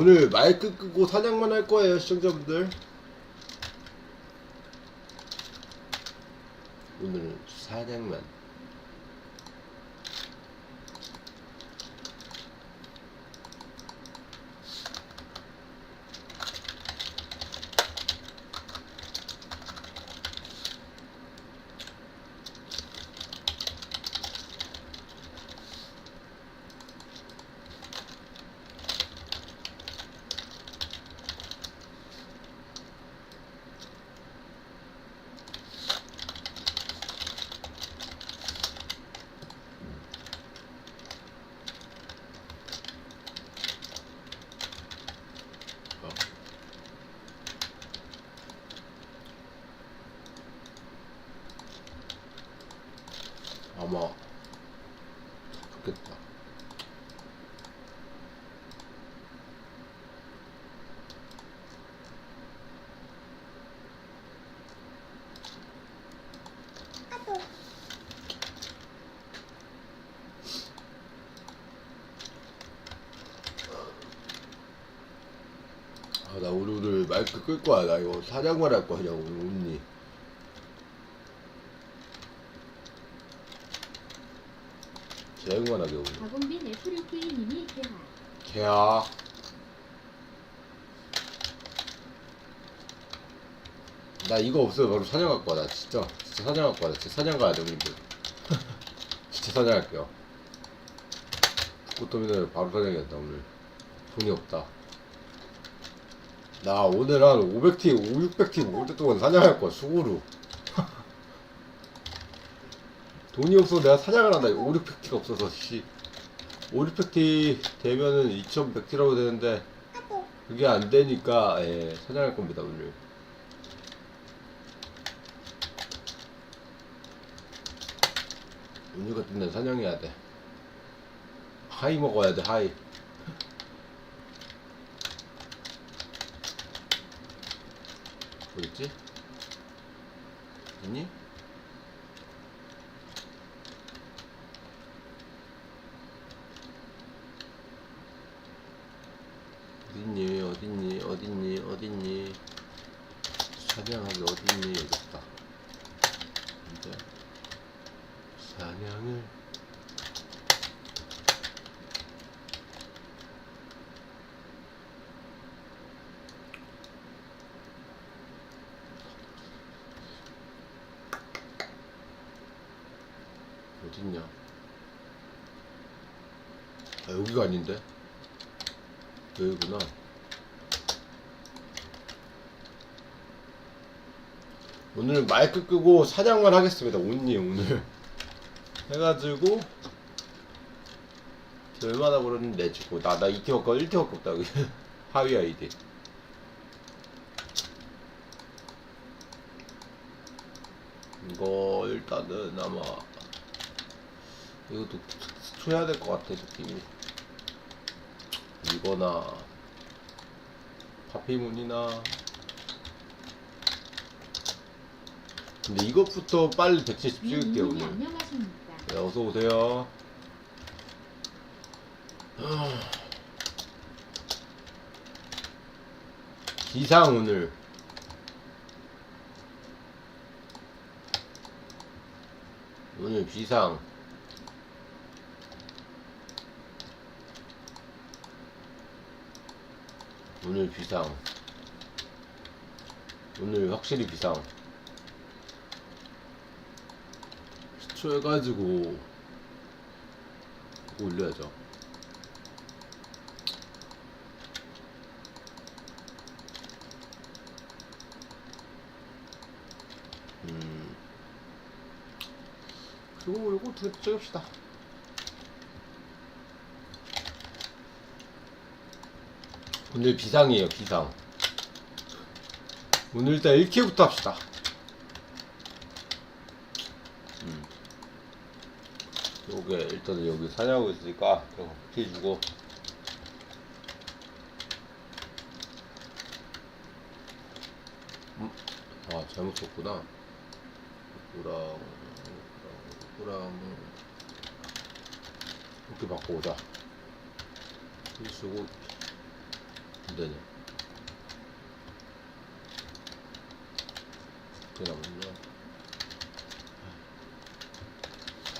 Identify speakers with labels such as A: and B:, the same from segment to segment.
A: 오늘 마이크 끄고 사냥만 할 거예요 시청자분들. 오늘은 사냥만 어. 아마 좋겠다 아, 나 오늘, 마이크 끌 거야. 나 이거 사장만 할 거야, 언니. 재영만하게 오늘.
B: 박원빈 애플루크이님이 개화
A: 개야. 나 이거 없으면 바로 사냥 갈 거야. 나 진짜, 진짜 사냥 갈 거야. 나 진짜 사냥 가야 돼, 우리들. 진짜 사냥할게요. 북구터미널 바로 사냥이었다, 오늘. 돈이 없다. 나 오늘 한 500팀, 5, 600팀 올 때 동안 사냥할 거야, 수고로. 돈이 없어서 내가 사냥을 한다. 5, 600티가 없어서, 씨. 5, 600티 되면은 2100티라고 되는데, 그게 안 되니까, 예, 사냥할 겁니다, 오늘. 오늘 같은 날 사냥해야 돼. 하이 먹어야 돼, 하이. 있니? 어딨니? 어딨니? 어딨니? 어딨니? 있다. 이제 사냥을 어딨냐? 아 여기가 아닌데? 여기구나. 오늘 마이크 끄고 사냥만 하겠습니다. 온니 오늘. 해가지고 얼마나 벌었는데 내주고. 나나 2티어 거 1티어 거 없다 하위 아이디. 이거 일단은 아마 이것도 스쳐야 될 것 같아 느낌이. 이거나 파피문이나 근데 이것부터 빨리 170 찍을게요 오늘
B: 안녕하십니까.
A: 네, 어서 오세요. 기상 오늘. 오늘 비상. 오늘 비상. 오늘 확실히 비상 시초해가지고 그거 올려야죠. 음. 그리고 요거 두 개 찍읍시다. 오늘 비상이에요 비상. 오늘 일단 1킬부터 합시다 음. 요게 일단은 여기 사냥하고 있으니까 저거 피해주고 음? 아 잘못 썼구나 꾸랑 꾸랑 이렇게 바꿔보자 필수고 안 되네. 그 남았네.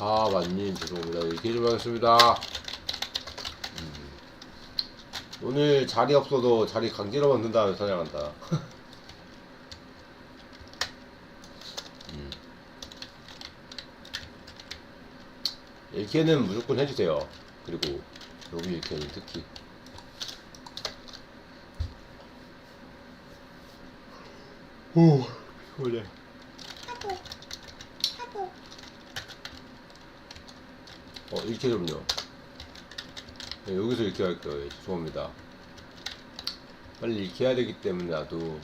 A: 사만님 죄송합니다. 이렇게 좀 하겠습니다. 음. 오늘 자리 없어도 자리 강제로 만든 다음에 사냥한다. 음. 일캐는 무조건 해주세요. 그리고 여기 일캐는 특히. 오, 피곤해. 어, 이렇게 좀요. 네, 여기서 이렇게 할 거예요. 죄송합니다. 빨리 이렇게 해야 되기 때문에 나도. 음.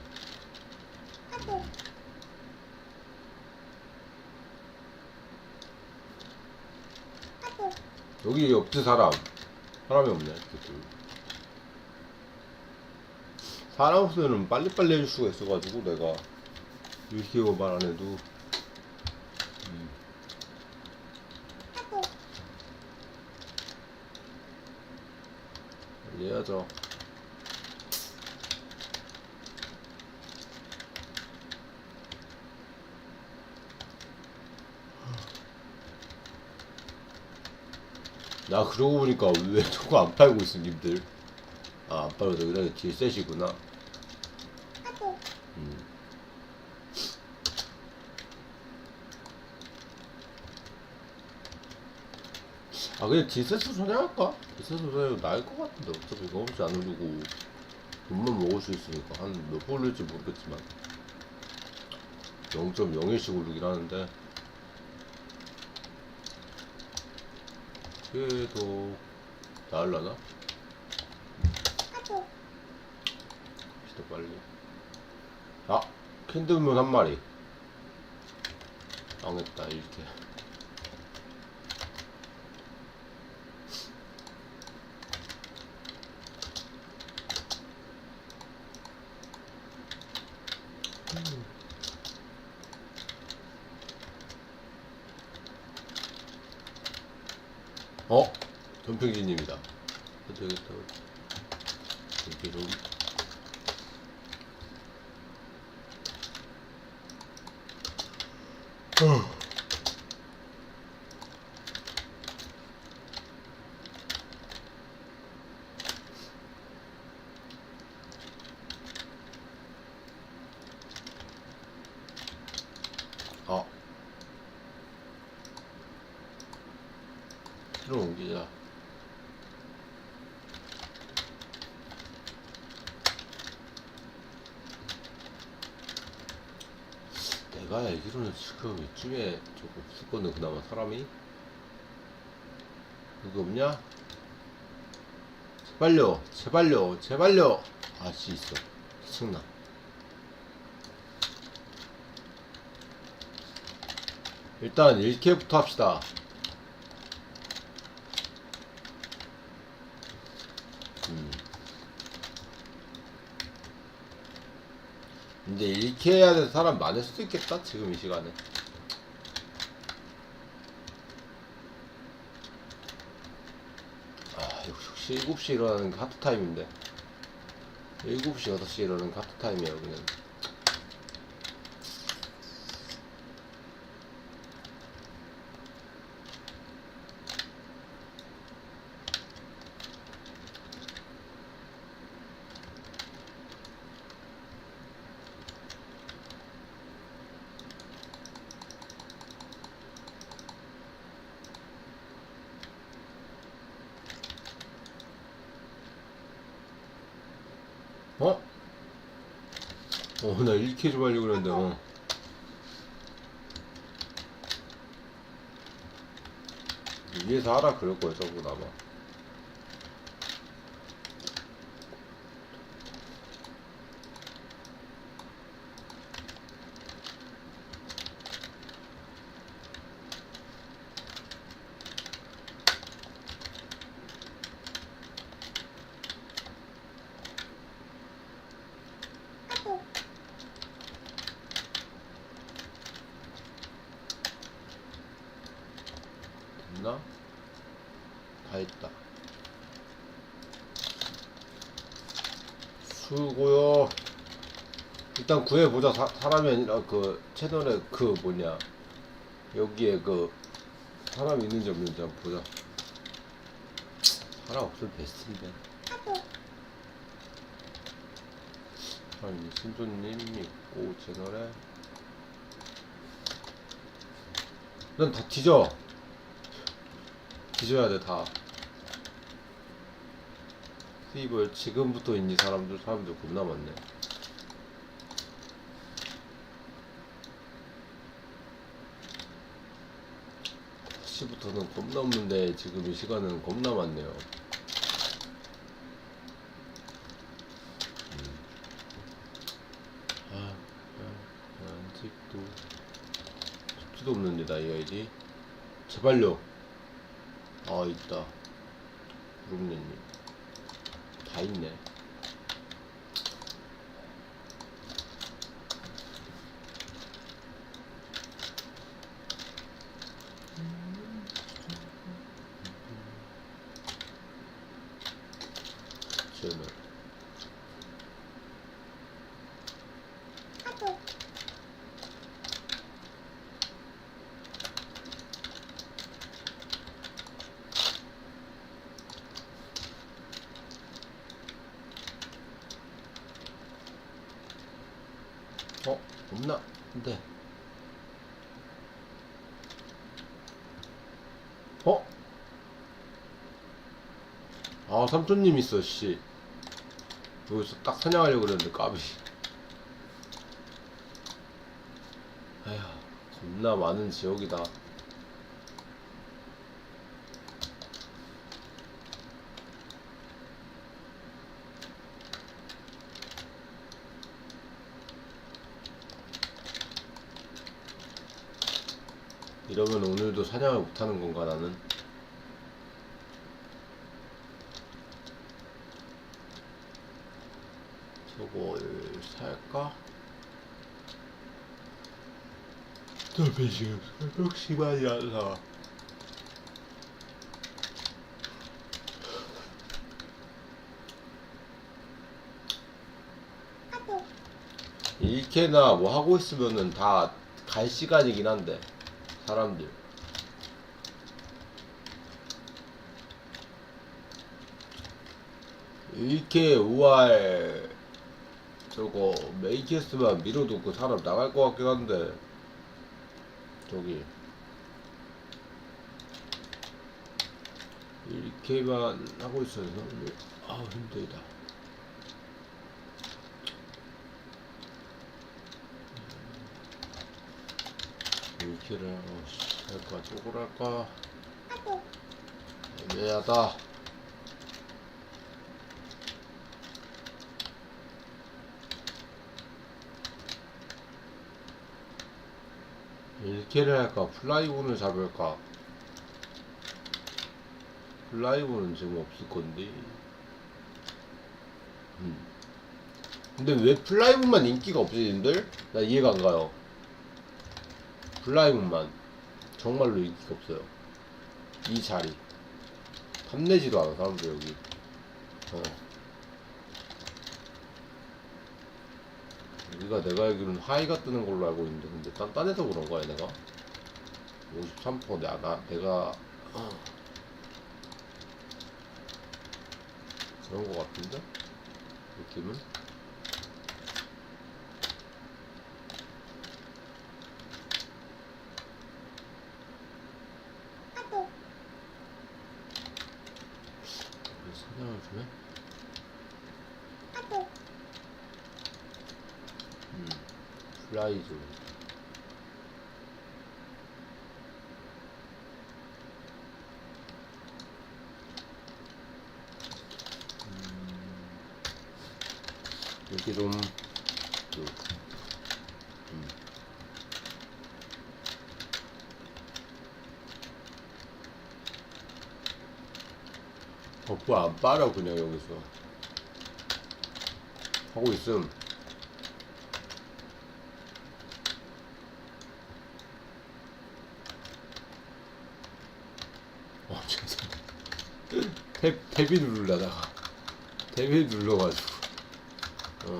A: 여기 없지 사람. 사람이 없네. 사람 없으면 빨리빨리 해줄 수가 있어가지고 내가 이렇게 말안 해도. 음. 해야죠. 나 그러고 보니까 왜 저거 안 팔고 있어 님들 아 안 팔고 여기다 뒤에 셋이구나 음. 아 그냥 디세스 소장할까? 디세스 소장 나을 것 같은데 어차피 이거 없지 안 오르고 돈만 먹을 수 있으니까 한몇번 오를지 모르겠지만 0.01씩 오르긴 하는데 그래도 나을라나? 진짜 빨리 아! 캔들문 한 마리 당했다 이렇게 어? 전평진입니다. 되겠다. 이렇게 좀. 아. 필요 옮기자. 알기로는 지금 이쯤에 조금 없을 건데 그나마 사람이? 여기 없냐? 제발요 제발요 제발요! 아씨 있어. 짜증나? 일단 1캐부터 합시다 음. 근데 이렇게 해야 돼서 사람 많을 수도 있겠다 지금 이 시간에. 아 역시 7시에 일어나는 게 하트타임인데. 7시 6시에 일어나는 게 하트타임이야 여기는 어? 어, 나 1K 좀 하려고 그랬는데, 어. 위에서 하라 그럴 거야, 저거 아마. 됐나? 다 했다. 수고요. 일단 구해보자. 사, 사람이 아니라 그 채널에 그 뭐냐. 여기에 그 사람 있는지 없는지 한번 보자. 사람 없으면 베스트인데. 아니, 신조님 있고 채널에. 난 다 뒤져. 뒤져야 돼, 다. 스티브 지금부터 있니 사람들 사람들 겁나 많네. 시부터는 겁나 없는데 지금 이 시간은 겁나 많네요. 음. 아, 아, 없는데 나이 아이디. 제발요. 아 있다. 구름내님. 다 있네. 채널. 어? 없나? 근데 어? 아 삼촌님 있어 씨 여기서 딱 사냥하려고 그랬는데 까비 에휴 겁나 많은 지역이다 이러면 오늘도 사냥을 못하는 건가 나는? 저걸 살까? 저배 지금 새벽 시간이 안 나. 일케나 뭐 하고 있으면은 다 갈 시간이긴 한데 사람들. 일케 우알 저거 메이캐스만 밀어도 그 사람 나갈 것 같긴 한데. 저기. 이렇게만 하고 있어서 아우 힘들다 할까 저걸 할까? 애매하다. 일케를 할까? 플라이본을 잡을까? 플라이본은 지금 없을 건데. 음. 근데 왜 플라이본만 인기가 없지 님들? 나 이해가 안 가요 플라이본만 정말로 인기가 없어요. 이 자리. 탐내지도 않아 사람들 여기. 어. 여기가 내가 알기로는 하이가 뜨는 걸로 알고 있는데 근데 단단해서 그런 거야 내가? 53% 내가 내가 어. 그런 거 같은데? 느낌은 왜 사냥을 좀 해? 음, 플라이즈. 음, 여기 좀, 그, 음. 버프 안 빨아 그냥 여기서. 하고 있음. 어 죄송 탭 탭이 누르려다가 탭이 눌러가지고. 어.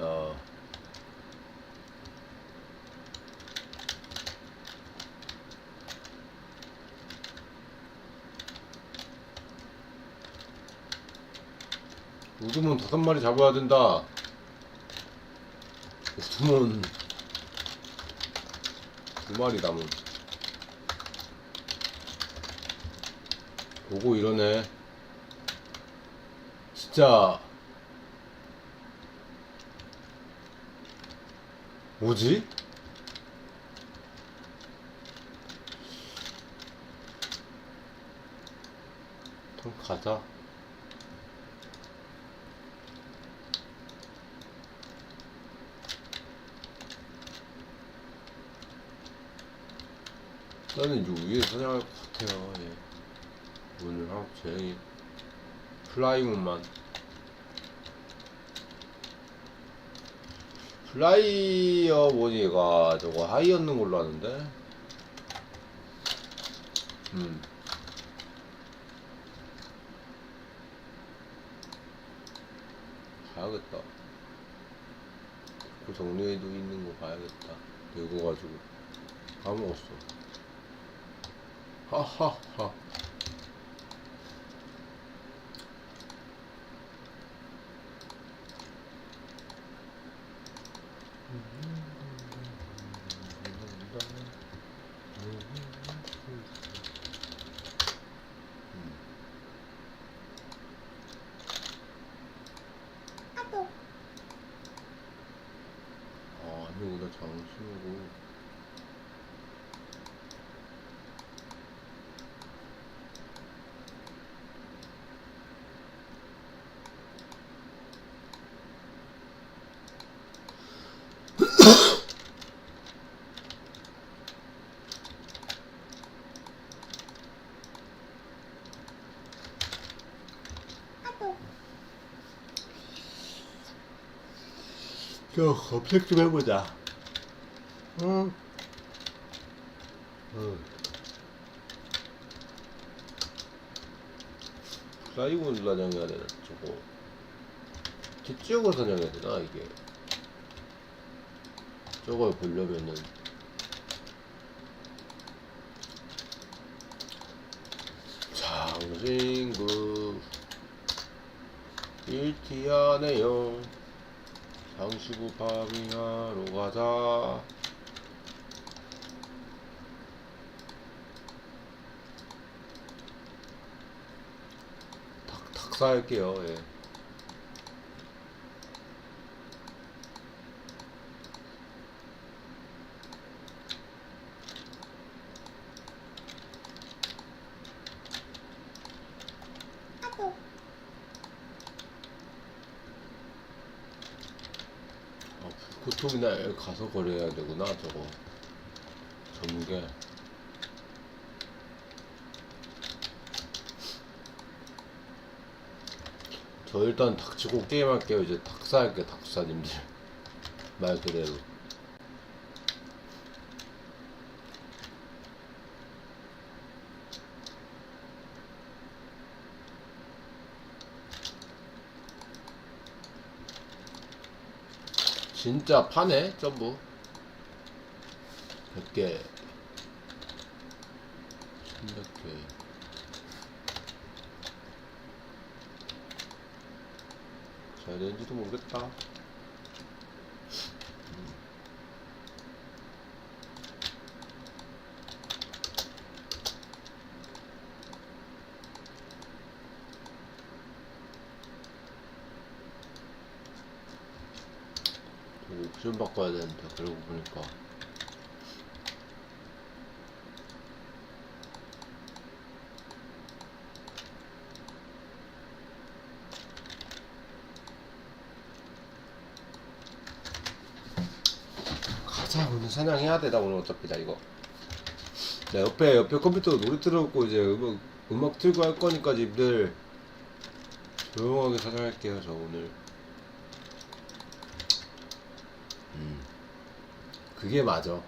A: 야. 우드문 다섯 마리 잡아야 된다. 우드문 두 마리 남은. 보고 이러네. 진짜 뭐지? 그럼 가자. 나는 이제 위에 사냥할 것 같아요. 예. 오늘 하루 종일 플라이문만. 플라이어 보니가 저거 하이였는 걸로 아는데. 음. 가야겠다. 그 정리해도 있는 거 봐야겠다. 들고 가지고 까먹었어. 하하하. 아, 아니구나, 장신호고. 저 검색 좀 해보자. 응. 응. 플라이군 사냥해야 되나 저거 뒷지역을 사냥해야 되나 이게 저걸 보려면은 장신구 일티하네요 장시구 파밍하러 가자. 닭, 닭 사할게요, 예. 아, 불코통이나 가서 거래해야 되구나, 저거. 전개. 저 일단 닥치고 게임할게요. 이제 닭사할게요, 닭사님들. 말 그대로. 진짜 파네, 전부. 100개. 300개. 잘 되는지도 모르겠다. 또 옵션 바꿔야 되는데, 그러고 보니까. 가자 오늘 사냥해야 돼 나 오늘 어차피 나 이거 나 옆에 옆에 컴퓨터 노래 틀어놓고 이제 음악 음악 틀고 할 거니까 님들 조용하게 사냥할게요 저 오늘 그게 맞아